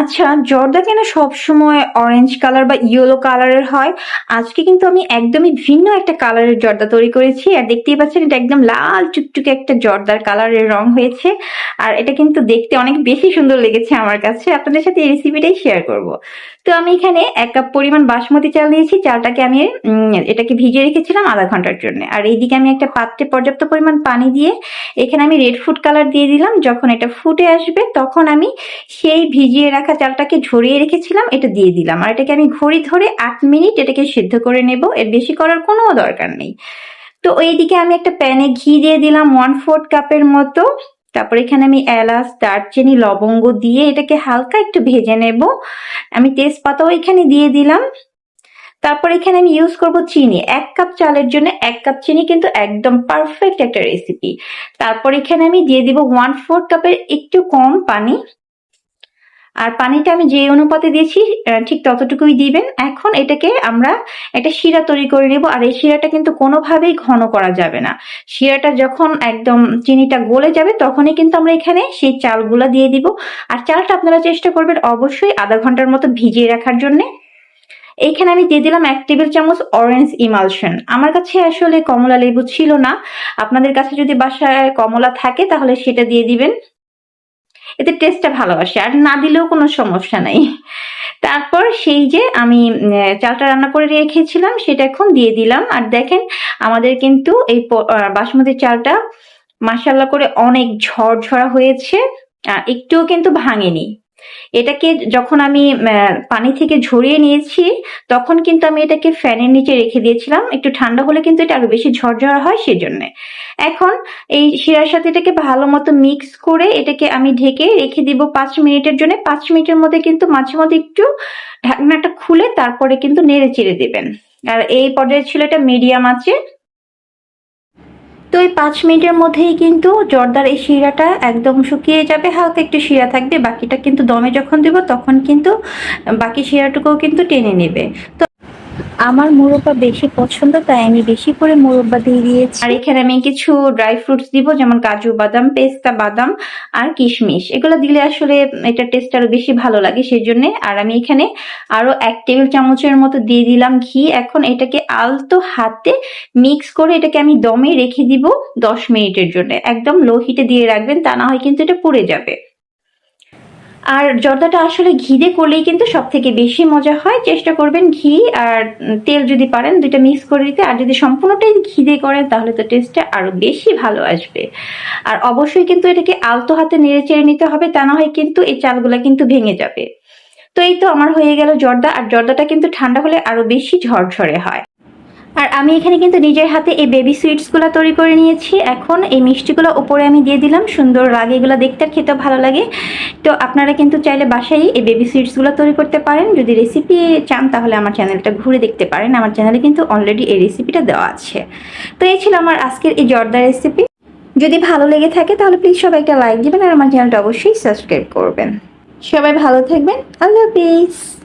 আচ্ছা জর্দা কেন সবসময় অরেঞ্জ কালার বা ইয়েলো কালারের হয়। আজকে কিন্তু আমি একদমই ভিন্ন একটা কালারের জর্দা তৈরি করেছি। আর দেখতেই পাচ্ছেন, এটা একদম লাল টুকটুকে একটা জর্দার কালারের রং হয়েছে। আর এটা কিন্তু দেখতে অনেক বেশি সুন্দর লেগেছে আমার কাছে। আপনাদের সাথে এই রেসিপিটাই শেয়ার করব। তো আমি এখানে এক কাপ পরিমাণ বাসমতি চাল নিয়েছি। চালটাকে আমি এটাকে ভিজিয়ে রেখেছিলাম আধা ঘণ্টার জন্য। আর এইদিকে আমি একটা পাত্রে পর্যাপ্ত পরিমাণ পানি দিয়ে এখানে আমি রেড ফুড কালার দিয়ে দিলাম। যখন এটা ফুটে আসবে, তখন আমি সেই ভিজিয়ে রাখা চালটাকে ঝরিয়ে রেখেছিলাম, এটা দিয়ে দিলাম। আর এটাকে আমি ঘড়ি ধরে আট মিনিট এটাকে সিদ্ধ করে নেব, এর বেশি করার কোনো দরকার নেই। তো এইদিকে আমি একটা প্যানে ঘি দিয়ে দিলাম ওয়ান ফোর্থ কাপের মতো। তারপর এখানে আমি এলাচ, দারচিনি, লবঙ্গ দিয়ে এটাকে হালকা একটু ভেজে নেব। আমি তেজপাতাও এখানে দিয়ে দিলাম। তারপর এখানে আমি ইউজ করব চিনি। এক কাপ চালের জন্য এক কাপ চিনি কিন্তু একদম পারফেক্ট একটা রেসিপি তারপর এখানে আমি দিয়ে দিব ওয়ান ফোর্থ কাপের একটু কম পানি। আর পানিটা আমি যে অনুপাতে দিয়েছি ঠিক ততটুকুই দিবেন। এখন এটাকে আমরা একটা শিরা তৈরি করে নেব, আর এই শিরাটা কিন্তু কোনোভাবেই ঘন করা যাবে না। শিরাটা যখন একদম চিনিটা গলে যাবে, তখনই কিন্তু আমরা এখানে সেই চালগুলা দিয়ে দিব। আর চালটা আপনারা চেষ্টা করবেন অবশ্যই আধা ঘণ্টার মতো ভিজিয়ে রাখার জন্যে। এইখানে আমি দিয়ে দিলাম এক টেবিল চামচ অরেঞ্জ ইমালশন আমার কাছে আসলে কমলা লেবু ছিল না। আপনাদের কাছে যদি বাসায় কমলা থাকে, তাহলে সেটা দিয়ে দিবেন। এতে টেস্টটা ভালো আসে আর না দিলেও কোনো সমস্যা নাই। তারপর সেই যে আমি চালটা রান্না করে রেখেছিলাম, সেটা এখন দিয়ে দিলাম। আর দেখেন, আমাদের কিন্তু এই বাসমতি চালটা মাসাল্লা করে অনেক ঝরঝরা হয়েছে একটুও কিন্তু ভাঙেনি। এটাকে যখন আমি পানি থেকে ঝরিয়ে নিয়েছি, তখন কিন্তু আমি এটাকে ফ্যানের নিচে রেখে দিয়েছিলাম। একটু ঠান্ডা হলে কিন্তু এটা আরও বেশি ঝরঝরা হয়, সেজন্য। এখন এই শিরার সাথে এটাকে ভালো মতো মিক্স করে এটাকে আমি ঢেকে রেখে দিব পাঁচ মিনিটের জন্য। পাঁচ মিনিটের মধ্যে কিন্তু মাঝে মধ্যে একটু ঢাকনাটা খুলে তারপরে কিন্তু নেড়ে চেড়ে দেবেন। আর এই পর্যায়ে ছিল এটা মিডিয়াম আছে তো এই পাঁচ মিনিটের মধ্যেই কিন্তু জর্দার এই শিরাটা একদম শুকিয়ে যাবে, হালকা একটু শিরা থাকবে, বাকিটা কিন্তু দমে যখন দেব তখন কিন্তু বাকি শিরাটুকুও কিন্তু টেনে নেবে। তো আমার মোরব্বা বেশি পছন্দ, তাই আমি বেশি করে মোরব্বা দিয়ে দিয়েছি। আর এখানে আমি কিছু ড্রাই ফ্রুটস দিব, যেমন কাজু বাদাম, পেস্তা বাদাম আর কিশমিশ। এগুলো দিলে আসলে এটা টেস্ট আরও বেশি ভালো লাগে সেই জন্য আর আমি এখানে আরও এক টেবিল চামচের মতো দিয়ে দিলাম ঘি। এখন এটাকে আলতো হাতে মিক্স করে এটাকে আমি দমে রেখে দিব দশ মিনিটের জন্য। একদম লো হিটে দিয়ে রাখবেন, তা না হয় কিন্তু এটা পুড়ে যাবে। আর জর্দাটা আসলে ঘি দিয়ে করলেই কিন্তু সব থেকে বেশি মজা হয়। চেষ্টা করবেন ঘি আর তেল যদি পারেন দুইটা মিক্স করে দিতে। আর যদি সম্পূর্ণটাই ঘি দিয়ে করেন তাহলে তো টেস্টটা আরও বেশি ভালো আসবে। আর অবশ্যই কিন্তু এটাকে আলতো হাতে নেড়ে চেড়ে নিতে হবে, তা না হয় কিন্তু এই চালগুলো কিন্তু ভেঙে যাবে। তো এই তো আমার হয়ে গেল জর্দা। আর জর্দাটা কিন্তু ঠান্ডা হলে আরও বেশি ঝরঝরে হয়। আর আমি এখানে কিন্তু নিজের হাতে এই বেবি সুইটসগুলো তৈরি করে নিয়েছি। এখন এই মিষ্টিগুলো উপরে আমি দিয়ে দিলাম, সুন্দর লাগে এগুলো দেখতে আর খেতে ভালো লাগে। তো আপনারা কিন্তু চাইলে বাসায় এই বেবি সুইটসগুলো তৈরি করতে পারেন। যদি রেসিপি চান তাহলে আমার চ্যানেলটা ঘুরে দেখতে পারেন। আমার চ্যানেলে কিন্তু অলরেডি এই রেসিপিটা দেওয়া আছে। তো এই ছিল আমার আজকের এই জর্দা রেসিপি যদি ভালো লেগে থাকে তাহলে প্লিজ সবাই একটা লাইক দেবেন আর আমার চ্যানেলটা অবশ্যই সাবস্ক্রাইব করবেন। সবাই ভালো থাকবেন। আল্লাহ হাফিজ।